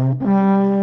Gençler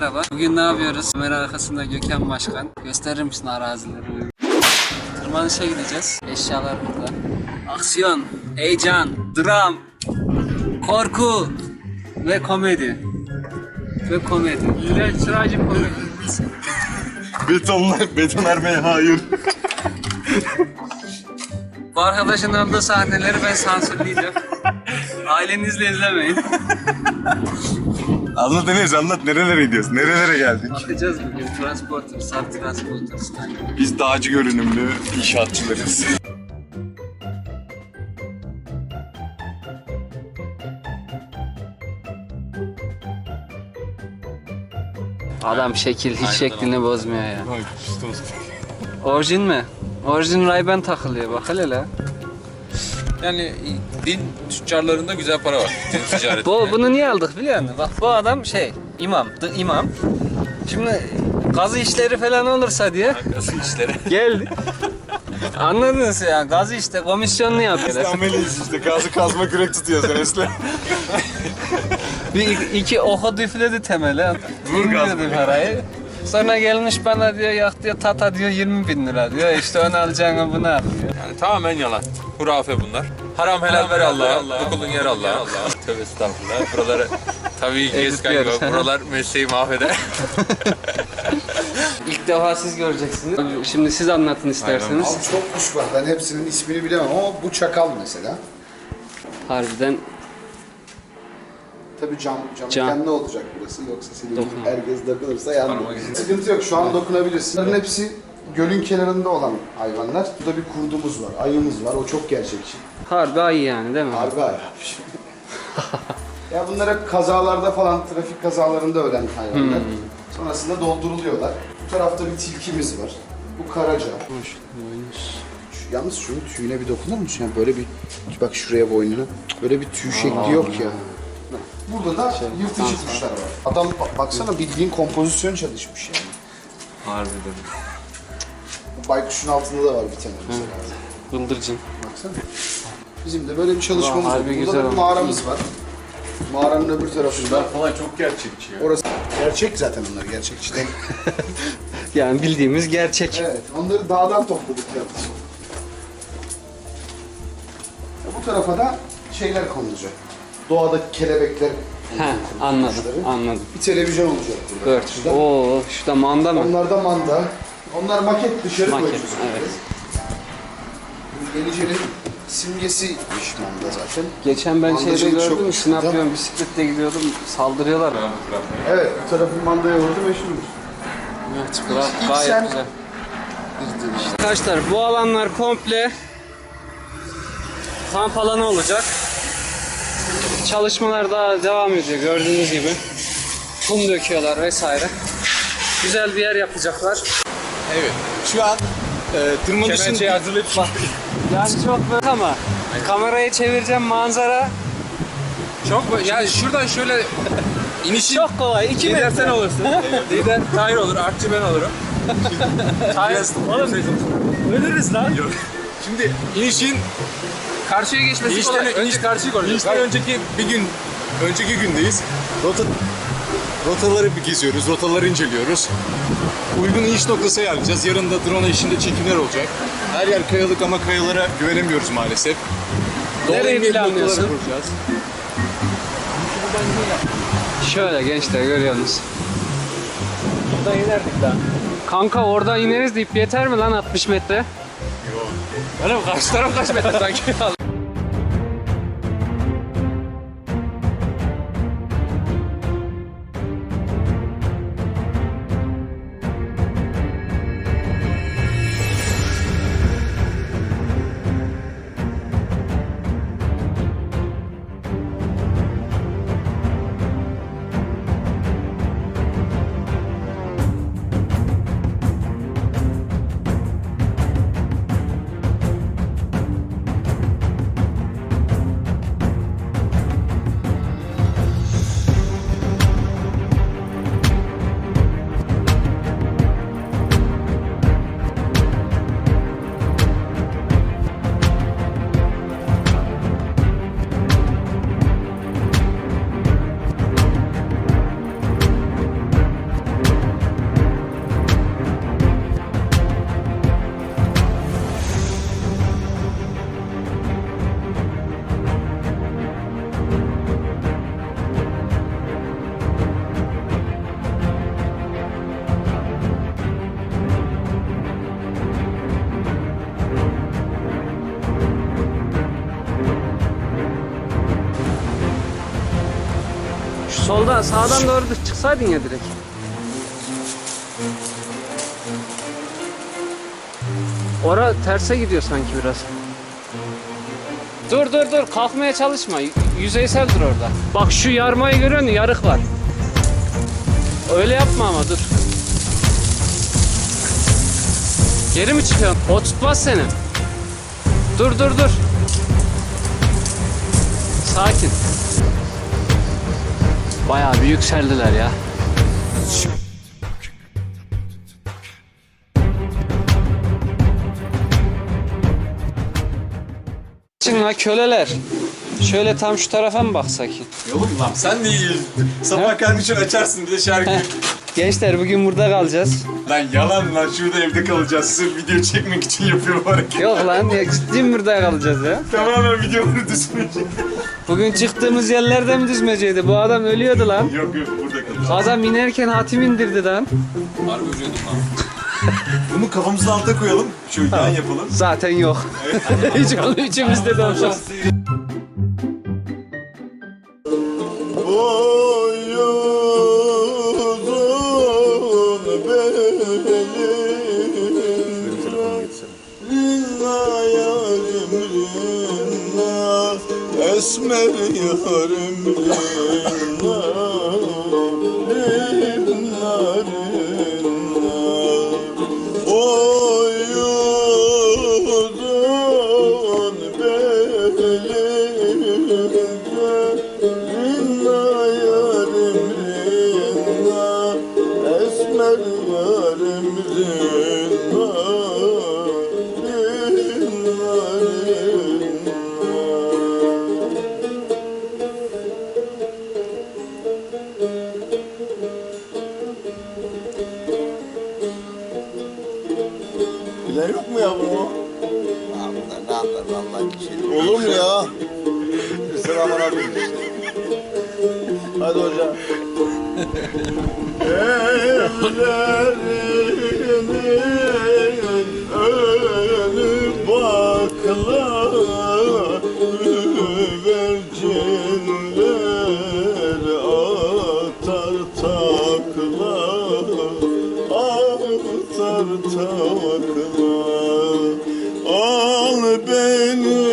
merhaba. Bugün ne yapıyoruz? Kamera arkasında Gökhan Başkan. Gösterir misin arazileri? Tırmanışa gideceğiz. Eşyalar burada. Aksiyon, heyecan, dram, korku ve komedi. Ve komedi. İğrenç, trajik komedi. Betonlar, betonarmeye hayır. Bu arkadaşın aldığı sahneleri ben sansürleyeceğim. Ailenizle izlemeyin. Anlat Enes anlat nerelere gidiyoruz? Nerelere geldik? Bakacağız bugün. Transporter, sub transporter. Biz dağcı görünümlü inşaatçılarız. Adam şekil hiç şeklini bozmuyor ya. Orijin mi? Orijin Ray-Ban takılıyor bak hele la. Yani din tüccarlarında güzel para var. Din ticareti. Bu, bunu niye aldık biliyor musun? Bak bu adam şey imam, the imam. Şimdi gazı işleri falan olursa diye Nasıl işleri? geldi. Anladınız ya gazı işte komisyonlu yapıyor. Ameliyiz işte gazı kazma kürek tutuyoruz Enes'le. Bir iki oku düfledi temele. Vur gaz parayı. Sonra gelmiş bana diyor yak diyor tata diyor 20 bin lira diyor. İşte onu alacağını bunu al diyor. Yani tamamen yalan. Hurafe bunlar. Haram helal ver Allah'a. Okulun yer Allah'a. Tövbe estağfurullah. Buraları tabii gez kanka. Buralar mesleği mahveder. İlk defa siz göreceksiniz. Şimdi siz anlatın isterseniz. Abi çok kuş var. Ben hepsinin ismini bilemem ama bu çakal mesela. Harbiden Tabii cam, cam, Cam. kendi olacak burası. Yoksa senin Dokun. herkes dokunursa yandı. Sıkıntı yok. Şu an dokunabilirsin. Bunların hepsi gölün kenarında olan hayvanlar. Burada bir kurdumuz var, ayımız var. O çok gerçekçi. harbi ayı yani değil mi? Harbi ay abi. ya bunlar hep kazalarda falan, trafik kazalarında ölen hayvanlar. Hmm. Sonrasında dolduruluyorlar. Bu tarafta bir tilkimiz var. Bu karaca. Şu- Yalnız şunun tüyüne bir dokunur musun? Yani böyle bir bak şuraya boynuna. Böyle bir tüy şekli yok ya. Burada da yırtıcı kuşlar var. Adam ba- baksana bildiğin kompozisyon çalışmış yani. Harbiden. Bu baykuşun altında da var bir tane mesela. Bıldırcın. Baksana. Bizim de böyle bir çalışmamız var. Burada güzel da bir mağaramız var. Mağaranın öbür tarafında. falan çok gerçekçi ya. Orası gerçek zaten onlar gerçekçi değil. Yani bildiğimiz gerçek. evet, onları dağdan topladık yalnız. Ya Bu tarafa da şeyler konulacak. Doğadaki kelebekler He anladım anladım. Bir televizyon olacak burada. Dört. Şurada. Oo şu da manda mı? Onlar da manda. Onlar maket dışarı Maket, koyacağız. evet. Bu Yenice'nin simgesiymiş manda zaten. Geçen ben şeyde Mandacılık çok gördüm, güçlü. Sinapyon bisikletle gidiyordum, saldırıyorlar. Evet, bu tarafın mandaya vurdu meşhurmuş. Evet, bura İlk gayet sen- güzel. Arkadaşlar bu alanlar komple kamp alanı olacak. Çalışmalar daha devam ediyor gördüğünüz gibi. Kum döküyorlar vesaire. Güzel bir yer yapacaklar. Evet. Şu an e, tırmanışın... Kemençeyi hazırlayıp Yani çok böyle ama kamerayı çevireceğim manzara Çok yani şuradan şöyle inişi çok kolay. 2 lider metre. sen olursun. lider Tahir olur, artçı ben olurum. Hayır, oğlum ölürüz lan. Şimdi inişin karşıya geçmesi İnişten, kolay. önce, karşıyı koruyor. İnişten önceki bir gün, önceki gündeyiz. Rota, rotaları bir geziyoruz, rotaları inceliyoruz. Uygun iniş noktası ayarlayacağız. Yarın da drone işinde çekimler olacak. Her yer kayalık ama kayalara güvenemiyoruz maalesef. Noktaları planlıyorsun? Şöyle gençler görüyorsunuz. Burada inerdik daha. Kanka orada ineriz deyip yeter mi lan 60 metre? Oğlum karşı taraf kaç metre sanki? Soldan sağdan doğru çıksaydın ya direkt. Ora terse gidiyor sanki biraz. Dur dur dur kalkmaya çalışma. Y- Yüzeysel dur orada. Bak şu yarmayı görüyor musun? Yarık var. Öyle yapma ama dur. Geri mi çıkıyorsun? O tutmaz seni. Dur dur dur. Sakin. Bayağı bir yükseldiler ya. Ha köleler. Şöyle tam şu tarafa mı baksak? Oğlum lan sen de iyi. Sabah kardeşin açarsın bir de şarkı. Gençler bugün burada kalacağız. lan yalan lan şurada evde kalacağız. Sırf video çekmek için yapıyorum hareket. Yok lan ya ciddi mi burada kalacağız ya? Tamamen videoları düzmeyecek. Bugün çıktığımız yerlerde mi düzmeceydi? Bu adam ölüyordu lan. yok yok burada kalacağız. Adam inerken hatim indirdi lan. Harbi ölüyordum lan. Bunu kafamızın altına koyalım. Şu yan yapalım. Zaten yok. Hiç onu içimizde de olmaz. Boyuzun rinna Esmer yarim rinna Bilen yok mu ya bunu? Ne anlar vallahi bir şey. Olur mu ya? Selamun aleyküm. Hadi hocam. Ellerinin önü bakla Güvercinler atar takla Atar takla Al beni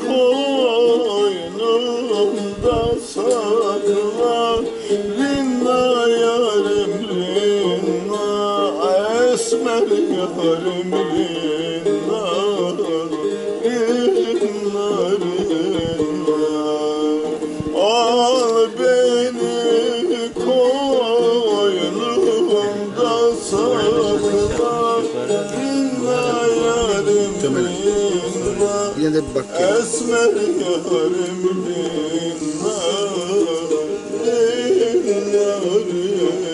koynunda sakla Rinna rinna Al beni koynunda sakla Rinna yarim gel. Esmer yarim Rinna rinna